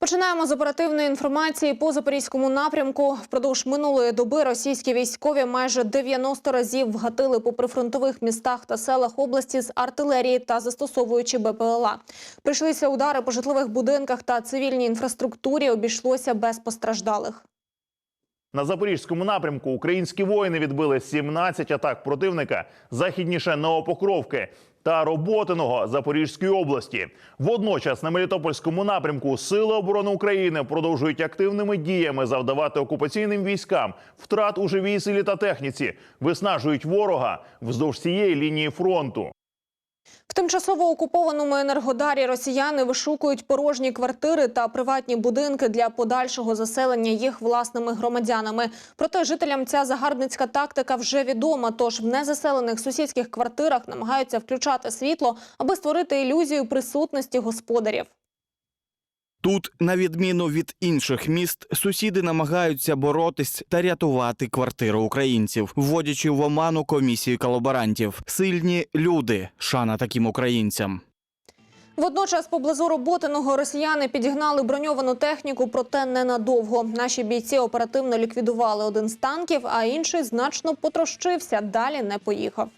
Починаємо з оперативної інформації по запорізькому напрямку. Впродовж минулої доби російські військові майже 90 разів вгатили по прифронтових містах та селах області з артилерії та застосовуючи БПЛА. Прийшлися удари по житлових будинках та цивільній інфраструктурі. Обійшлося без постраждалих. На запорізькому напрямку українські воїни відбили 17 атак противника західніше Новопокровки та Роботиного Запорізької області. Водночас на Мелітопольському напрямку Сили оборони України продовжують активними діями завдавати окупаційним військам втрат у живій силі та техніці, виснажують ворога вздовж цієї лінії фронту. В тимчасово окупованому енергодарі росіяни вишукують порожні квартири та приватні будинки для подальшого заселення їх власними громадянами. Проте жителям ця загарбницька тактика вже відома. Тож в незаселених сусідських квартирах намагаються включати світло, аби створити ілюзію присутності господарів. Тут, на відміну від інших міст, сусіди намагаються боротись та рятувати квартири українців, вводячи в оману комісію колаборантів. Сильні люди, шана таким українцям. Водночас поблизу роботиного росіяни підігнали броньовану техніку, проте ненадовго. Наші бійці оперативно ліквідували один з танків, а інший значно потрощився. Далі не поїхав.